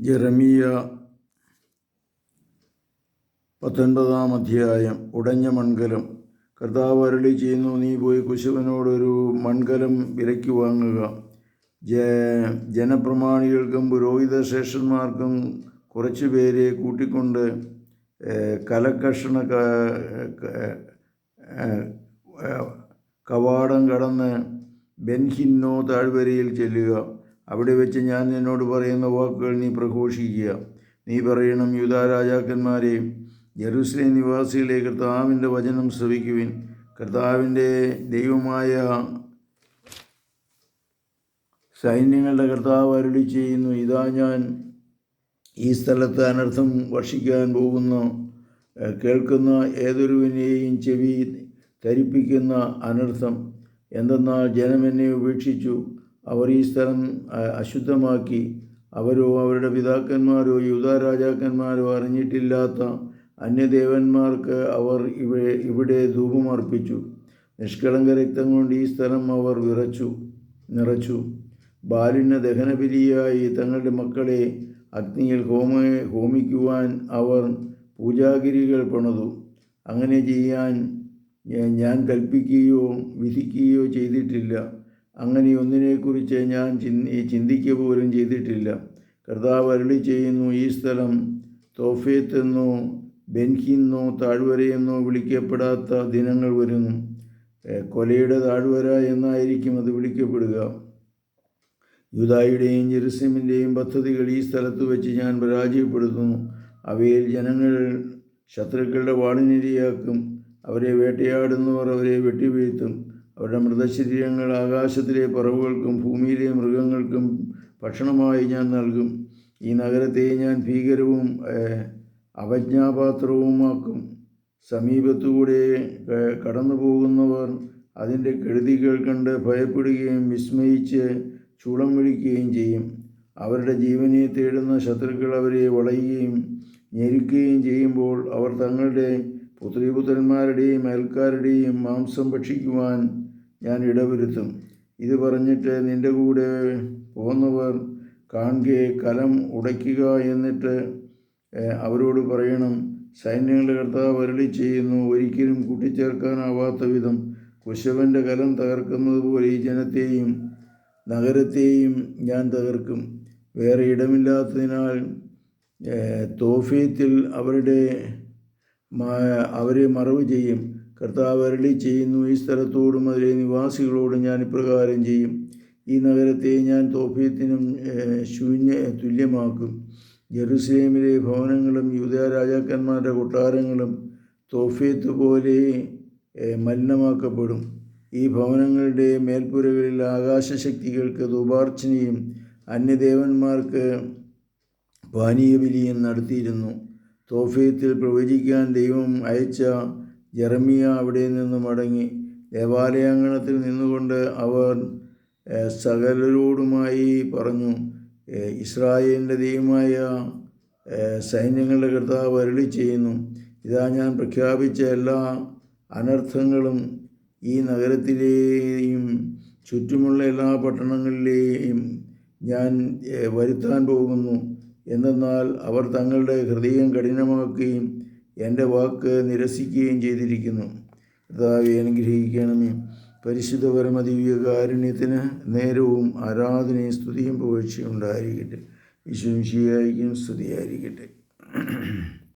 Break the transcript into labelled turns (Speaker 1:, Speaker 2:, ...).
Speaker 1: ജെറമിയ പത്തൊൻപതാം അധ്യായം. ഉടഞ്ഞ മൺകലം. കർത്താവ് അരളി ചെയ്യുന്നു നീ പോയി കുശവനോടൊരു മൺകലം വിലയ്ക്ക് വാങ്ങുക. ജനപ്രമാണികൾക്കും പുരോഹിത ശേഷന്മാർക്കും കുറച്ച് പേരെ കൂട്ടിക്കൊണ്ട് കലക്കഷണ കവാടം കടന്ന് ബെൻഹിന്നോ താഴ്വരയിൽ ചെല്ലുക. അവിടെ വെച്ച് ഞാൻ നിന്നോട് പറയുന്ന വാക്കുകൾ നീ പ്രഘോഷിക്കുക. നീ പറയണം യൂതാ രാജാക്കന്മാരെ ജെറുസലേം നിവാസികളെ കർത്താവിന്റെ വചനം ശ്രവിക്കുവിൻ. കർത്താവിന്റെ ദൈവമായ സൈന്യങ്ങളുടെ കർത്താവ് അരുളി ചെയ്യുന്നു ഇതാ ഞാൻ ഈ സ്ഥലത്ത് അനർത്ഥം വർഷിക്കാൻ പോകുന്നു. കേൾക്കുന്ന ഏതൊരുവിനെയും ചെവി ധരിപ്പിക്കുന്ന അനർത്ഥം. എന്തെന്നാൽ ജനം എന്നെ ഉപേക്ഷിച്ചു. അവർ ഈ സ്ഥലം അശുദ്ധമാക്കി. അവരോ അവരുടെ പിതാക്കന്മാരോ യൂതാ രാജാക്കന്മാരോ അറിഞ്ഞിട്ടില്ലാത്ത അന്യദേവന്മാർക്ക് അവർ ഇവിടെ ഇവിടെ ധൂപമർപ്പിച്ചു നിഷ്കളങ്ക രക്തം കൊണ്ട് ഈ സ്ഥലം അവർ വിറച്ചു നിറച്ചു. ബാലിന് ദഹനബലിയായി തങ്ങളുടെ മക്കളെ അഗ്നിയിൽ ഹോമ ഹോമിക്കുവാൻ അവർ പൂജാഗിരികൾ പണിതു. അങ്ങനെ ചെയ്യാൻ ഞാൻ കൽപ്പിക്കുകയോ വിധിക്കുകയോ ചെയ്തിട്ടില്ല. അങ്ങനെ ഒന്നിനെക്കുറിച്ച് ഞാൻ ചിന്തി ചിന്തിക്കുക പോലും ചെയ്തിട്ടില്ല. കർത്താവ് അരുളി ചെയ്യുന്നു ഈ സ്ഥലം തോഫേത്ത് എന്നോ ബെൻഹിന്നോ താഴ്വരയെന്നോ വിളിക്കപ്പെടാത്ത ദിനങ്ങൾ വരുന്നു കൊലയുടെ താഴ്വര എന്നായിരിക്കും അത് വിളിക്കപ്പെടുക. യുദായുടെയും ജെറുസലേമിന്റെയും പദ്ധതികൾ ഈ സ്ഥലത്ത് വെച്ച് ഞാൻ പരാജയപ്പെടുത്തുന്നു. അവയിൽ ജനങ്ങൾ ശത്രുക്കളുടെ വാളിനിരയാക്കും. അവരെ വേട്ടയാടുന്നവർ അവരെ വെട്ടിവീഴ്ത്തും. അവരുടെ മൃതശരീരങ്ങൾ ആകാശത്തിലെ പറവുകൾക്കും ഭൂമിയിലെ മൃഗങ്ങൾക്കും ഭക്ഷണമായി ഞാൻ നൽകും. ഈ നഗരത്തെ ഞാൻ ഭീകരവും അവജ്ഞാപാത്രവുമാക്കും സമീപത്തുകൂടെ കടന്നു പോകുന്നവർ അതിന്റെ കെടുതികൾ കണ്ട് ഭയപ്പെടുകയും വിസ്മയിച്ച് ചൂളം വിളിക്കുകയും ചെയ്യും. അവരുടെ ജീവനെ തേടുന്ന ശത്രുക്കൾ അവരെ വളയുകയും ഞെരുക്കുകയും ചെയ്യുമ്പോൾ അവർ തങ്ങളുടെ പുത്രീപുത്രന്മാരുടെയും അയൽക്കാരുടെയും മാംസം ഭക്ഷിക്കുവാൻ ഞാൻ ഇടവരുത്തും. ഇത് പറഞ്ഞിട്ട് നിന്റെ കൂടെ പോന്നവർ കാണുകയെ കലം ഉടയ്ക്കുക എന്നിട്ട് അവരോട് പറയണം സൈന്യങ്ങളുടെ കർത്താവ് വരളി ചെയ്യുന്നു ഒരിക്കലും കൂട്ടിച്ചേർക്കാനാവാത്ത വിധം കുശവന്റെ കലം തകർക്കുന്നത് പോലെ ഈ ജനത്തെയും നഗരത്തെയും ഞാൻ തകർക്കും. വേറെ ഇടമില്ലാത്തതിനാൽ തോഫീത്തിൽ അവരുടെ അവരെ മറവ് ചെയ്യും. കർത്താവ് അരളി ചെയ്യുന്നു. ഈ സ്ഥലത്തോടും അതിലെ നിവാസികളോടും ഞാൻ ഇപ്രകാരം ചെയ്യും. ഈ നഗരത്തെ ഞാൻ തോഫ്യത്തിനും ശൂന്യ തുല്യമാക്കും. ജെറുസലേമിലെ ഭവനങ്ങളും യൂത രാജാക്കന്മാരുടെ കൊട്ടാരങ്ങളും തോഫിയത്ത് പോലെ മലിനമാക്കപ്പെടും. ഈ ഭവനങ്ങളുടെ മേൽപ്പുരകളിൽ ആകാശശക്തികൾക്ക് ദുപാർച്ചനയും അന്യദേവന്മാർക്ക് പാനീയബലിയും നടത്തിയിരുന്നു. തോഫീത്തിൽ പ്രവചിക്കാൻ ദൈവം അയച്ച ജെറമിയ അവിടെ നിന്ന് മടങ്ങി ദേവാലയാങ്കണത്തിൽ നിന്നുകൊണ്ട് അവർ സകലരോടുമായി പറഞ്ഞു ഇസ്രായേലിന്റെ ദൈവമായ സൈന്യങ്ങളുടെ കർത്താവ് അരളി ചെയ്യുന്നു. ഇതാ ഞാൻ പ്രഖ്യാപിച്ച എല്ലാ അനർത്ഥങ്ങളും ഈ നഗരത്തിലെയും ചുറ്റുമുള്ള എല്ലാ പട്ടണങ്ങളിലെയും ഞാൻ വരുത്താൻ പോകുന്നു. എന്തെന്നാൽ അവർ തങ്ങളുടെ ഹൃദയം കഠിനമാക്കുകയും എന്റെ വാക്ക് നിരസിക്കുകയും ചെയ്തിരിക്കുന്നു. കർത്താവെ അനുഗ്രഹിക്കണമേ. പരിശുദ്ധ പരമദിവ്യകാരുണ്യത്തിന് നേരവും ആരാധനയും സ്തുതിയും പുകഴ്ചയും ഉണ്ടായിരിക്കട്ടെ. വിശ്വംശിയായിരിക്കും സ്തുതിയായിരിക്കട്ടെ.